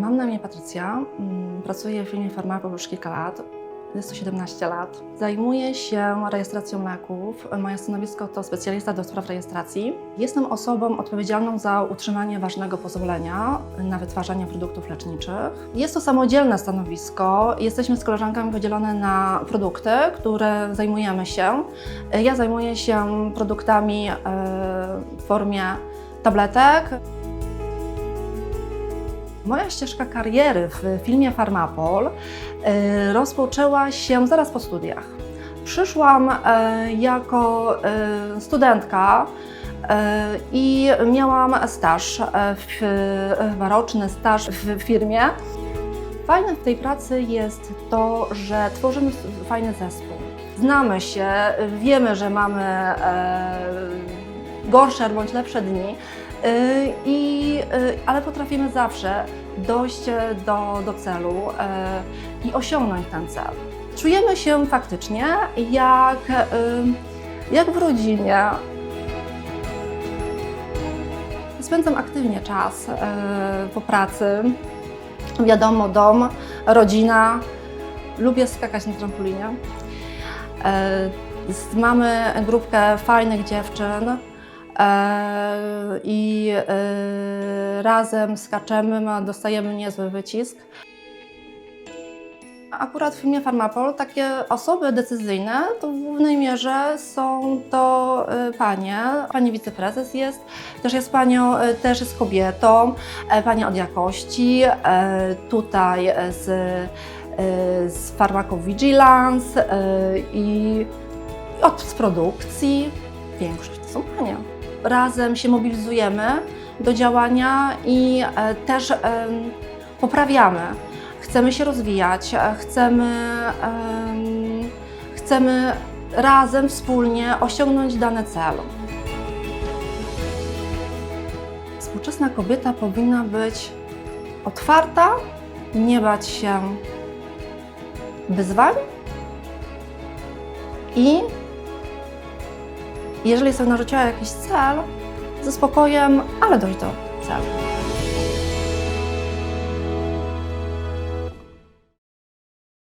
Mam na imię Patrycja, mm, pracuję w firmie Farmapo już kilka lat. Jest to 17 lat. Zajmuję się rejestracją leków. Moje stanowisko to specjalista do spraw rejestracji. Jestem osobą odpowiedzialną za utrzymanie ważnego pozwolenia na wytwarzanie produktów leczniczych. Jest to samodzielne stanowisko. Jesteśmy z koleżankami podzielone na produkty, które zajmujemy się. Ja zajmuję się produktami e, w formie tabletek, Moja ścieżka kariery w filmie Farmapol e, rozpoczęła się zaraz po studiach. Przyszłam e, jako e, studentka i miałam staż, roczny staż w firmie. Fajne w tej pracy jest to, że tworzymy fajny zespół. Znamy się, wiemy, że mamy gorsze bądź lepsze dni, i, y, ale potrafimy zawsze dojść do, do celu y, i osiągnąć ten cel. Czujemy się faktycznie jak, y, jak w rodzinie. Spędzam aktywnie czas y, po pracy. Wiadomo, dom, rodzina. Lubię skakać na trampolinie. Y, Mamy grupkę fajnych dziewczyn e, i e, razem skaczemy, dostajemy niezły wycisk. Akurat w filmie Farmapol takie osoby decyzyjne to w głównej mierze są to e, panie. Pani wiceprezes jest, też jest panią, e, też jest kobietą, e, pani od jakości, e, tutaj e, z, e, z Pharmacovigilance e, i od produkcji. Większość to są panie. Razem się mobilizujemy do działania i e, też poprawiamy. Chcemy się rozwijać, e, chcemy, em, chcemy razem, wspólnie osiągnąć dany cel. Współczesna kobieta powinna być otwarta, nie bać się wyzwań i jeżeli sobie narzuciła jakiś cel, ze spokojem, ale dojść do celu.